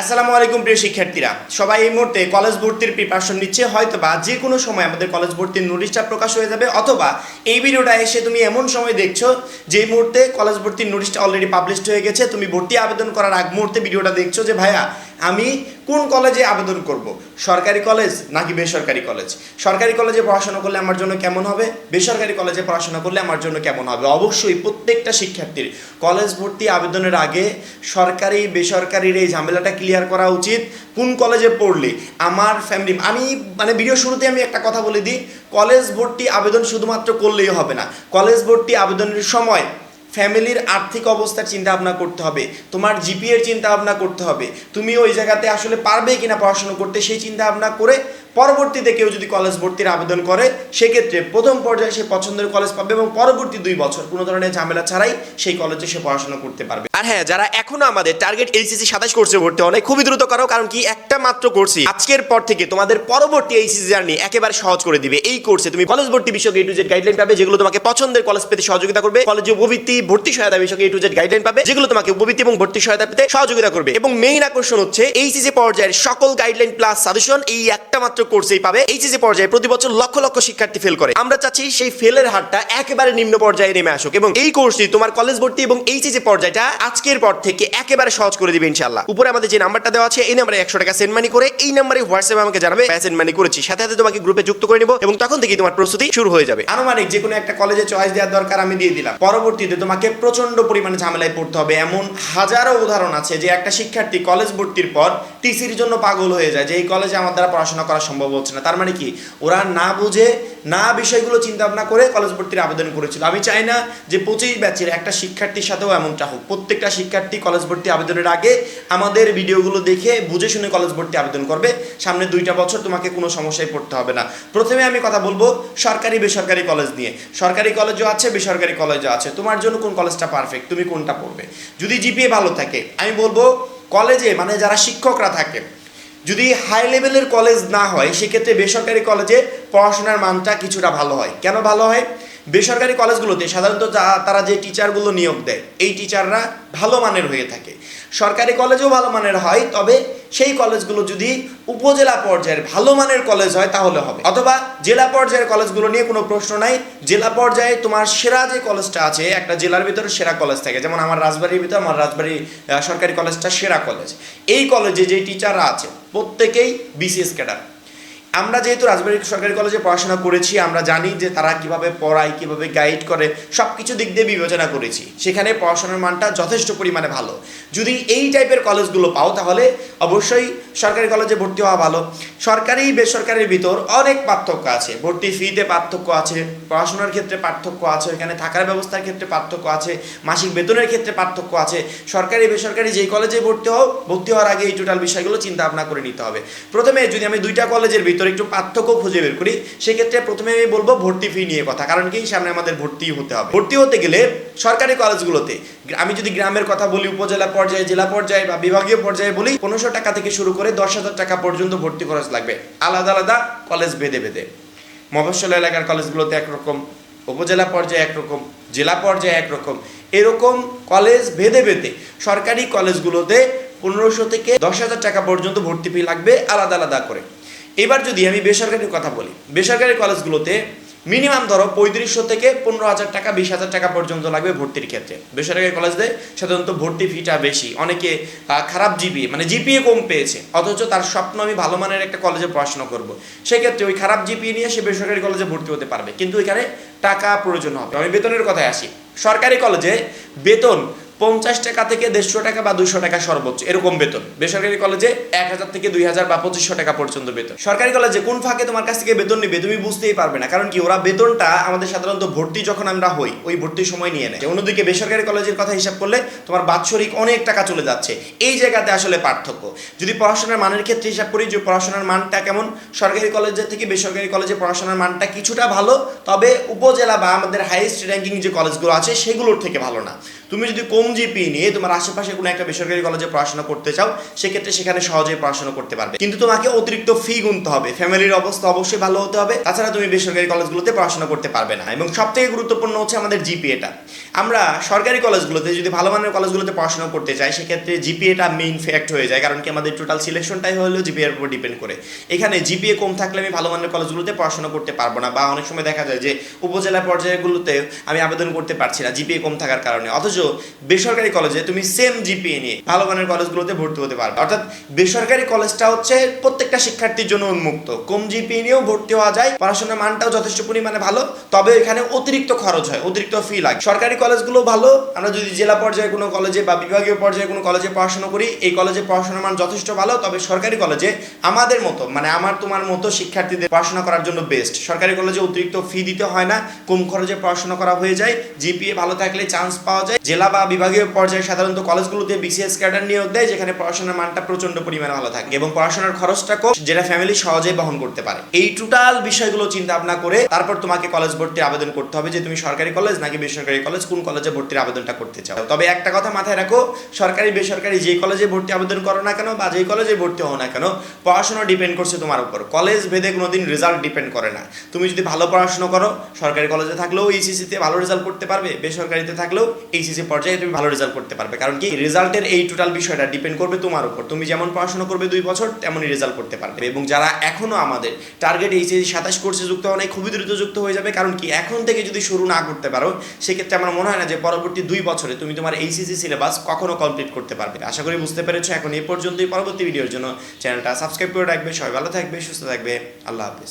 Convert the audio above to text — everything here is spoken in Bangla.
আসসালামু আলাইকুম প্রিয় শিক্ষার্থীরা। সবাই এই মুহূর্তে কলেজ ভর্তির প্রিপারেশন নিচ্ছে। হয়তো বা যে কোনো সময় আমাদের কলেজ ভর্তির নোটিশটা প্রকাশ হয়ে যাবে অথবা এই ভিডিওটা এসে তুমি এমন সময় দেখছ যে মুহূর্তে কলেজ ভর্তির নোটিশটা অলরেডি পাবলিশড হয়ে গেছে। তুমি ভর্তি আবেদন করার আগ মুহূর্তে ভিডিওটা দেখছ যে, ভাইয়া আমি কোন কলেজে আবেদন করব? সরকারি কলেজ নাকি বেসরকারি কলেজ সরকারি কলেজে পড়াশোনা করলে আমার জন্য কেমন হবে? বেসরকারি কলেজে পড়াশোনা করলে আমার জন্য কেমন হবে? অবশ্যই প্রত্যেকটা শিক্ষার্থীর কলেজ ভর্তি আবেদনের আগে সরকারি, বেসরকারির এই ঝামেলাটা ক্লিয়ার করা উচিত। কোন কলেজে পড়লে? আমার ফ্যামিলি আমি মানে ভিডিও শুরুতে আমি একটা কথা বলে দিই কলেজ ভর্তি আবেদন শুধুমাত্র করলেই হবে না। কলেজ ভর্তি আবেদনের সময় ফ্যামিলির আর্থিক অবস্থার চিন্তা ভাবনা করতে হবে, তোমার জিপিএর চিন্তা ভাবনা করতে হবে, তুমি ওই জায়গাতে আসলে পারবে কিনা পড়াশোনা করতে, সেই চিন্তা ভাবনা করে পরবর্তীতে কেউ যদি কলেজ ভর্তির আবেদন করে, সেক্ষেত্রে প্রথম পর্যায়ে সে পছন্দের কলেজ পাবে এবং পরবর্তী দুই বছর কোনো ধরনের ঝামেলা ছাড়াই সেই কলেজে সে পড়াশোনা করতে পারবে। আর হ্যাঁ যারা এখনও আমাদের টার্গেট এইচএসসি সাতাশ কোর্সে ভর্তি অনেক খুবই দ্রুত করো, কারণ কি একটা মাত্র কোর্সই আজকের পর থেকে তোমাদের পরবর্তী এইচএসসি জার্নি একেবারে সহজ করে দিবে। এই কোর্সে তুমি কলেজ ভর্তি বিষয়ক এ টু জেড গাইডলাইন পাবে, যেগুলো তোমাকে পছন্দের কলেজ পেতে সহযোগিতা করবে কলেজে উপবৃত্তি, ভর্তি সহায়তা বিষয়ক এ টু জেড গাইডলাইন পাবে, যেগুলো তোমাকে উপবৃত্তি এবং ভর্তি সহায়তা পেতে সহযোগিতা করবে। এবং মেইন আকর্ষণ হচ্ছে এইচএসসি পর্যায়ের সকল গাইডলাইন প্লাস সাজেশন এই একটা মাত্র কোর্সেই পাবে। এইচএসসি পর্যায়ে প্রতি বছর লক্ষ লক্ষ শিক্ষার্থী ফেল করে। আমরা চাচ্ছি সেই ফেলের হারটা একেবারে নিম্ন পর্যায়ে নেমে আসুক এবং এই কোর্সটি তোমার কলেজ ভর্তি এবং এইচএসসি পর্যায়টা আজকের পর থেকে একেবারে সহজ করে দিবে ইনশাআল্লাহ। উপরে আমাদের যে নাম্বারটা দেওয়া আছে, এই নাম্বারে একশো টাকা সেন্ড মানি করে এই নাম্বারে হোয়াটসঅ্যাপে আমাকে জানাবে। সেন্ড মানি করেছি। সাথে সাথে তোমাকে গ্রুপে যুক্ত করে নিব এবং তখন থেকেই তোমার প্রস্তুতি শুরু হয়ে যাবে। আনুমানিক যে কোনো একটা কলেজে চয়েস দেওয়ার দরকার আমি দিয়ে দিলাম। পরবর্তীতে তোমাকে প্রচণ্ড পরিমাণে ঝামেলায় পড়তে হবে। এমন হাজারো উদাহরণ আছে যে একটা শিক্ষার্থী কলেজ ভর্তির পর টিসির জন্য পাগল হয়ে যায়, যে এই কলেজে আমার দ্বারা পড়াশোনা করা সম্ভব হচ্ছে না। তার মানে কি? ওরা না বুঝে, না বিষয়গুলো চিন্তা ভাবনা করে কলেজ ভর্তির আবেদন করেছিল। আমি চাই না যে পঁচিশ ব্যাচের একটা শিক্ষার্থীর সাথেও এমনটা হোক। প্রত্যেকটা শিক্ষার্থী কলেজ ভর্তি আবেদনের আগে আমাদের ভিডিওগুলো দেখে, বুঝে শুনে কলেজ ভর্তি আবেদন করবে। সামনে দুইটা বছর তোমাকে কোনো সমস্যায় পড়তে হবে না। প্রথমে আমি কথা বলব সরকারি, বেসরকারি কলেজ নিয়ে। সরকারি কলেজও আছে, বেসরকারি কলেজও আছে। তোমার জন্য কোন কলেজটা পারফেক্ট তুমি কোনটা পড়বে? যদি জিপিএ ভালো থাকে, আমি বলব কলেজে মানে যারা শিক্ষকরা থাকে যদি হাই লেভেলের কলেজ না হয়, সেক্ষেত্রে বেসরকারি কলেজে পড়াশোনার মানটা কিছুটা ভালো হয়। কেন ভালো হয়? বেসরকারি কলেজগুলোতে সাধারণত যা- তারা যে টিচারগুলো নিয়োগ দেয়, এই টিচাররা ভালো মানের হয়ে থাকে। সরকারি কলেজেও ভালো মানের হয়, তবে সেই কলেজগুলো যদি উপজেলা পর্যায়ের ভালো মানের কলেজ হয়, তাহলে হবে। অথবা জেলা পর্যায়ের কলেজগুলো নিয়ে কোনো প্রশ্ন নাই। জেলা পর্যায়ে তোমার সেরা যে কলেজটা আছে, একটা জেলার ভিতরে সেরা কলেজ থাকে। যেমন আমার রাজবাড়ির ভিতরে, আমার রাজবাড়ি সরকারি কলেজটা সেরা কলেজ। এই কলেজে যে টিচাররা আছে, প্রত্যেকেই বিসিএস ক্যাডার আমরা যেহেতু রাজবাড়ী সরকারি কলেজে পড়াশোনা করেছি, আমরা জানি যে তারা কীভাবে পড়ায়, কীভাবে গাইড করে সব কিছু দিক দিয়ে বিবেচনা করেছি। সেখানে পড়াশোনার মানটা যথেষ্ট পরিমাণে ভালো। যদি এই টাইপের কলেজগুলো পাও তাহলে অবশ্যই সরকারি কলেজে ভর্তি হওয়া ভালো। সরকারি, বেসরকারির ভিতর অনেক পার্থক্য আছে। ভর্তি ফিতে পার্থক্য আছে, পড়াশোনার ক্ষেত্রে পার্থক্য আছে এখানে থাকার ব্যবস্থার ক্ষেত্রে পার্থক্য আছে, মাসিক বেতনের ক্ষেত্রে পার্থক্য আছে। সরকারি, বেসরকারি যেই কলেজে ভর্তি হও, ভর্তি হওয়ার আগে এই টোটাল বিষয়গুলো চিন্তা ভাবনা করে নিতে হবে। প্রথমে যদি আমি দুইটা কলেজের ভিতরে একটু পার্থক্য খুঁজে বের করি, সেক্ষেত্রে প্রথমে আমি বলব ভর্তি ফি নিয়ে কথা। কারণ কি? সামনে আমাদের ভর্তি হতে হবে। ভর্তি হতে গেলে সরকারি কলেজগুলোতে আমি যদি গ্রামের কথা বলি, উপজেলা পর্যায়ে, জেলা পর্যায়ে বা বিভাগীয় পর্যায়ে বলি, পনেরোশো টাকা থেকে শুরু করে দশ হাজার টাকা পর্যন্ত ভর্তি খরচ লাগবে। আলাদা আলাদা কলেজ ভেদে ভেদে মফস্বল এলাকার কলেজগুলোতে একরকম, উপজেলা পর্যায়ে একরকম, জেলা পর্যায়ে একরকম। এরকম কলেজ ভেদে ভেদে সরকারি কলেজগুলোতে পনেরোশো থেকে দশ হাজার টাকা পর্যন্ত ভর্তি ফি লাগবে আলাদা আলাদা করে। এবার যদি আমি বেসরকারির কথা বলি, বেসরকারি কলেজগুলোতে মিনিমাম ধরো পঁয়ত্রিশশো থেকে পনেরো হাজার টাকা, বিশ হাজার টাকা পর্যন্ত লাগবে ভর্তির ক্ষেত্রে। বেসরকারি কলেজে সাধারণত ভর্তি ফিটা বেশি। অনেকে খারাপ জিপিএ মানে জিপিএ কম পেয়েছে। অথচ তার স্বপ্ন আমি ভালো মানের একটা কলেজে পড়াশোনা করব। সেক্ষেত্রে ওই খারাপ জিপিএ নিয়ে সে বেসরকারি কলেজে ভর্তি হতে পারবে। কিন্তু এখানে টাকা প্রয়োজন হবে। আমি বেতনের কথায় আসি। সরকারি কলেজে বেতন পঞ্চাশ টাকা থেকে দেড়শো টাকা বা দুশো টাকা সর্বোচ্চ, এরকম বেতন। বেসরকারি কলেজে এক হাজার থেকে দুই হাজার বা পঁচিশশো টাকা পর্যন্ত বেতন। সরকারি কলেজে কোন ফাঁকে তোমার কাছ থেকে বেতন নিবে তুমি বুঝতেই পারবে না, কারণ কি ওরা বেতনটা আমাদের সাধারণত ভর্তি যখন আমরা হই, ওই ভর্তির সময় নিয়ে নেয়। অন্যদিকে বেসরকারি কলেজের কথা হিসাব করলে তোমার বাৎসরিক অনেক টাকা চলে যাচ্ছে। এই জায়গাতে আসলে পার্থক্য। যদি পড়াশোনার মানের ক্ষেত্রে হিসাব করি যে পড়াশোনার মানটা কেমন, সরকারি কলেজের থেকে বেসরকারি কলেজে পড়াশোনার মানটা কিছুটা ভালো, তবে উপজেলা বা আমাদের হাইয়েস্ট র্যাঙ্কিং যে কলেজগুলো আছে, সেগুলোর থেকে ভালো না। তুমি যদি কম জিপি নিয়ে তোমার আশেপাশে কোনো একটা বেসরকারি কলেজে পড়াশোনা করতে চাও, সেক্ষেত্রে সেখানে সহজেই পড়াশোনা করতে পারবে। কিন্তু তোমাকে অতিরিক্ত ফি গুনতে হবে। ফ্যামিলির অবস্থা অবশ্যই ভালো হতে হবে। তাছাড়া তুমি বেসরকারি কলেজগুলোতে পড়াশোনা করতে পারবে না। এবং সব থেকে গুরুত্বপূর্ণ হচ্ছে আমাদের জিপিএটা আমরা সরকারি কলেজগুলোতে যদি ভালো মানের কলেজগুলোতে পড়াশোনা করতে চাই, সেক্ষেত্রে জিপিএটা মেইন ফ্যাক্ট হয়ে যায়। কারণ কি আমাদের টোটাল সিলেকশনটাই হলো জিপিএর উপর ডিপেন্ড করে। এখানে জিপিএ কম থাকলে আমি ভালো মানের কলেজগুলোতে পড়াশোনা করতে পারব না। বা অনেক সময় দেখা যায় যে উপজেলা পর্যায়গুলোতে আমি আবেদন করতে পারছি না জিপিএ কম থাকার কারণে। অথচ বেসরকারি কলেজে তুমি সেম জিপিএ নিয়ে ভালো মানের কলেজগুলোতে ভর্তি হতে পারবে। অর্থাৎ বেসরকারি কলেজটা হচ্ছে প্রত্যেকটা শিক্ষার্থীর জন্য উন্মুক্ত। কম জিপিএ নিয়েও ভর্তি হওয়া যায়, পড়াশোনার মানটাও যথেষ্ট পরিমাণে ভালো, তবে এখানে অতিরিক্ত খরচ হয়, অতিরিক্ত ফি লাগে। সরকারি কলেজগুলো ভালো, আমরা যদি জেলা পর্যায়ে কোনো কলেজে বা বিভাগীয় পর্যায়ে কোনো কলেজে পড়াশোনা করি, এই কলেজে পড়াশোনার মান যথেষ্ট ভালো, তবে সরকারি কলেজে আমাদের মতো মানে আমার তোমার মতো শিক্ষার্থীদের পড়াশোনা করার জন্য বেস্ট সরকারি কলেজে অতিরিক্ত ফি দিতে হয় না, কম খরচে পড়াশোনা করা হয়ে যায় জিপিএ ভালো থাকলে চান্স পাওয়া যায়, জেলা বা বিভাগীয় পর্যায়ে সাধারণত কলেজগুলোতে বিসিএস ক্যাডার নিয়োগ দেয়, যেখানে পড়াশোনার মানটা প্রচণ্ড পরিমাণে ভালো থাকে এবং পড়াশোনার খরচটা কম, যেটা ফ্যামিলি সহজেই বহন করতে পারে। এই টোটাল বিষয়গুলো চিন্তা ভাবনা করে তারপর তোমাকে কলেজ ভর্তির আবেদন করতে হবে যে তুমি সরকারি কলেজ নাকি বেসরকারি কলেজ কোন কলেজে ভর্তির আবেদনটা করতে চাও। তবে একটা কথা মাথায় রাখো, সরকারি, বেসরকারি যে কলেজে ভর্তি আবেদন করো না কেন বা যে কলেজে ভর্তি হও না কেন পড়াশোনা ডিপেন্ড করছে তোমার উপর। কলেজ ভেদে কোনোদিন রেজাল্ট ডিপেন্ড করে না। তুমি যদি ভালো পড়াশোনা করো, সরকারি কলেজে থাকলেও এইচএসসিতে ভালো রেজাল্ট করতে পারবে, বেসরকারিতে থাকলেও এইচএসসি পর্যায়ে তুমি ভালো রেজাল্ট করতে পারবে। কারণ কি? রেজাল্টের এই টোটাল বিষয়টা ডিপেন্ড করবে তোমার উপর। তুমি যেমন পড়াশোনা করবে দুই বছর, তেমনই রেজাল্ট করতে পারবে। এবং যারা এখনও আমাদের টার্গেট এইচএসসি সাতাশ কোর্সে যুক্ত নাই খুবই দ্রুত যুক্ত হয়ে যাবে। কারণ কি? এখন থেকে যদি শুরু না করতে পারো, সেক্ষেত্রে আমার মনে হয় না যে পরবর্তী দুই বছরে তুমি তোমার এইচএসসি সিলেবাস কখনো কমপ্লিট করতে পারবে। আশা করি বুঝতে পেরেছ। এখন এ পর্যন্তই। পরবর্তী ভিডিওর জন্য চ্যানেলটা সাবস্ক্রাইব করে রাখবে। সবাই ভালো থাকবে, সুস্থ থাকবে। আল্লাহ হাফিজ।